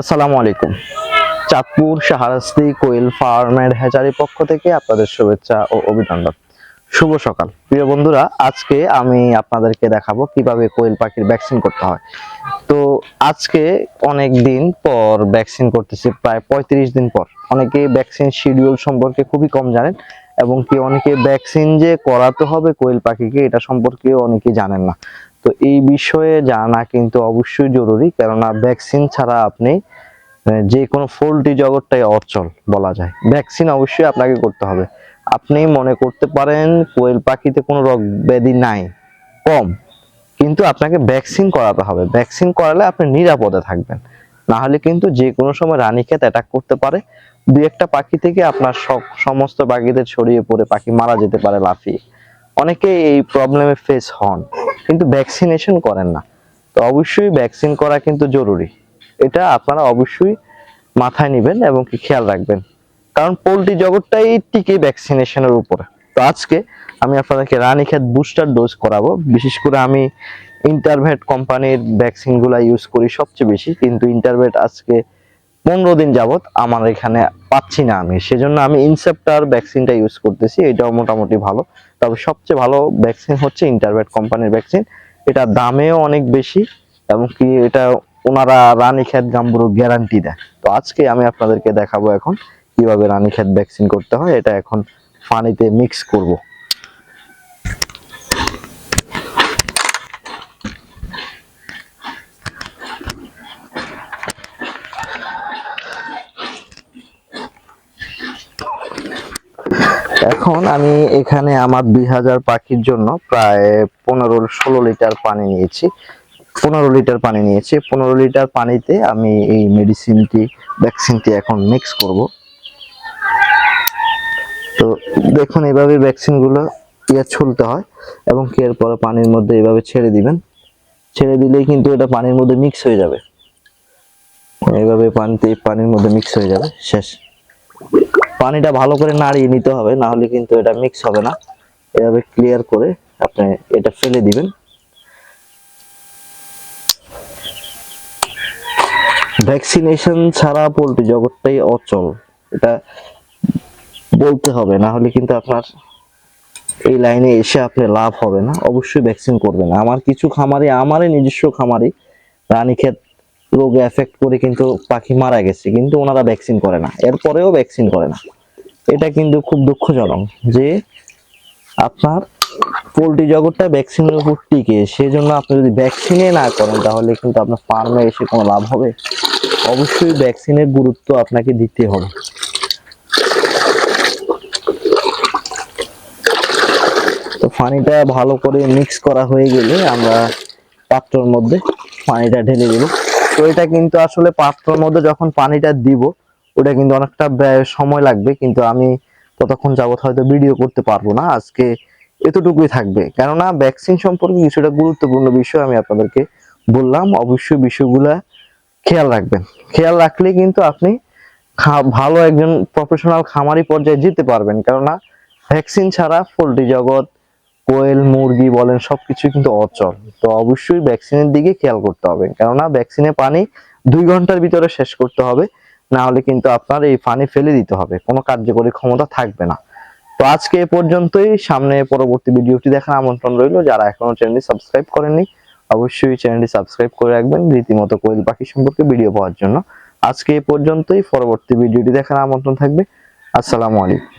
আসসালামু আলাইকুম। চাঁদপুর শাহরাস্তি কোয়েল ফার্মের হ্যাচারি পক্ষ থেকে আপনাদের শুভেচ্ছা ও অভিনন্দন। শুভ সকাল। প্রিয় বন্ধুরা, আজকে আমি আপনাদেরকে দেখাবো কীভাবে কোয়েল পাখির ভ্যাকসিন করতে হয়। তো আজকে অনেক দিন পর ভ্যাকসিন করতেছি, প্রায় পঁয়ত্রিশ দিন পর। অনেকে ভ্যাকসিন শিডিউল সম্পর্কে খুবই কম জানেন এবং কি অনেকে ভ্যাকসিন যে করাতে হবে কোয়েল পাখিকে, এটা সম্পর্কে অনেকে জানেন না। তো এই বিষয়ে জানা কিন্তু অবশ্যই জরুরি, কেননা ভ্যাকসিন ছাড়া আপনি যে কোনো পোল্ট্রি জগৎটাই অচল বলা যায়। ভ্যাকসিন অবশ্যই আপনাকে করতে হবে। আপনি মনে করতে পারেন কোয়েল পাখিতে কোনো রোগ ব্যাধি নাই, কম, কিন্তু আপনাকে ভ্যাকসিন করাতে হবে। ভ্যাকসিন করালে আপনি নিরাপদে থাকবেন। না হলে কিন্তু যে কোনো সময় রানীক্ষেত অ্যাটাক করতে পারে। দু একটা পাখি থেকে আপনার সমস্ত পাখিদের ছড়িয়ে পড়ে, পাখি মারা যেতে পারে লাফিয়ে। অনেকে এই প্রবলেমে ফেস হন। কিন্তু ভ্যাকসিনেশন করেন না। তো অবশ্যই ভ্যাকসিন করা কিন্তু জরুরি। এটা আপনারা অবশ্যই মাথায় নেবেন এবং কি খেয়াল রাখবেন। কারণ পোলট্রি জগৎটাই টিকে ভ্যাকসিনেশনের উপরে। তো আজকে আমি আপনাদেরকে রানীক্ষেত বুস্টার ডোজ করাবো। বিশেষ করে আমি ইন্টারভেট কোম্পানির ভ্যাকসিনগুলো ইউজ করি সবচেয়ে বেশি। কিন্তু ইন্টারভেট আজকে পনেরো দিন যাবত আমার এখানে পাচ্ছি না আমি। সেজন্য আমি ইনসেপ্টার ভ্যাকসিনটা ইউজ করতেছি, এটাও মোটামুটি ভালো। তবে সবচেয়ে ভালো ভ্যাকসিন হচ্ছে ইন্টারভেট কোম্পানির ভ্যাকসিন এটা দামেও অনেক বেশি, এবং কি এটা ওনারা রানীক্ষেত গাম্বুরু গ্যারান্টি দেয়। তো আজকে আমি আপনাদেরকে দেখাবো এখন কীভাবে রানীক্ষেত ভ্যাকসিন করতে হয়। এটা এখন পানিতে মিক্স করব। এখন আমি এখানে আমার দুই হাজার পাখির জন্য প্রায় পনেরো ষোলো লিটার পানি নিয়েছি। পনেরো লিটার পানি নিয়েছি। পনেরো লিটার পানিতে আমি এই মেডিসিনটি, ভ্যাকসিনটি এখন মিক্স করব। তো দেখুন এভাবে ভ্যাকসিনগুলো ইয়ে ছুলতে হয় এবং কি এরপরে পানির মধ্যে এভাবে ছেড়ে দিবেন। ছেড়ে দিলেই কিন্তু এটা পানির মধ্যে মিক্স হয়ে যাবে। এইভাবে পানিতে, পানির মধ্যে মিক্স হয়ে যাবে। শেষ। পানিটা ভালো করে নাড়িয়ে নিতে হবে, না হলে কিন্তু এটা মিক্স হবে না। এভাবে ক্লিয়ার করে আপনি এটা ফেলে দিবেন। ভ্যাকসিনেশন ছাড়া পোলট্রি জগৎটাই অচল। এটা বলতে হবে, না হলে কিন্তু আপনার এই লাইনে এসে আপনি লাভ হবে না। অবশ্যই ভ্যাকসিন করবেন। আমার কিছু খামারে, আমারই নিজস্ব খামারে, রানীক্ষেত রোগে এফেক্ট করে কিন্তু পাখি মারা গেছে, কিন্তু ওনারা ভ্যাকসিন করে না। এরপরেও ভ্যাকসিন করে না। এটা কিন্তু খুব দুঃখজনক যে আপনার পোলট্রি জগৎটা ভ্যাকসিনের উপর টিকে। সেজন্য আপনি যদি ভ্যাকসিনে না করেন, তাহলে কিন্তু আপনার ফার্মে এসে কোনো লাভ হবে। অবশ্যই ভ্যাকসিনের গুরুত্ব আপনাকে দিতে হবে। তো পানিটা ভালো করে মিক্স করা হয়ে গেলে আমরা পাত্রর মধ্যে পানিটা ঢেলে দেব। তো এটা কিন্তু আসলে পাত্রর মধ্যে যখন পানিটা দিব, ওটা কিন্তু অনেকটা সময় লাগবে। কিন্তু আমি ততক্ষণ যাবত হয়তো ভিডিও করতে পারব না। আজকে এতটুকুই থাকবে। কেননা ভ্যাকসিন সম্পর্কে কিছুটা গুরুত্বপূর্ণ বিষয় আমি আপনাদেরকে বললাম। অবশ্যই বিষয়গুলা খেয়াল রাখবেন। খেয়াল রাখলে কিন্তু আপনি ভালো একজন প্রফেশনাল খামারি পর্যায়ে যেতে পারবেন। কেননা ভ্যাকসিন ছাড়া পোলট্রি জগৎ কোয়েল, মুরগি বলেন সব সবকিছু কিন্তু অচল। তো অবশ্যই ভ্যাকসিনের দিকে খেয়াল করতে হবে। কেননা ভ্যাকসিনে পানি দুই ঘণ্টার ভিতরে শেষ করতে হবে, না হলে কিন্তু আপনার এই পানি ফেলে দিতে হবে। কোনো কার্যকরী ক্ষমতা থাকবে না। তো আজকে এ পর্যন্তই। সামনে পরবর্তী ভিডিওটি দেখার আমন্ত্রণ রইল। যারা এখনও চ্যানেলটি সাবস্ক্রাইব করেননি, অবশ্যই চ্যানেলটি সাবস্ক্রাইব করে রাখবেন রীতিমতো কোয়েল পাখি সম্পর্কে ভিডিও পাওয়ার জন্য। আজকে এ পর্যন্তই। পরবর্তী ভিডিওটি দেখার আমন্ত্রণ থাকবে। আসসালামু আলাইকুম।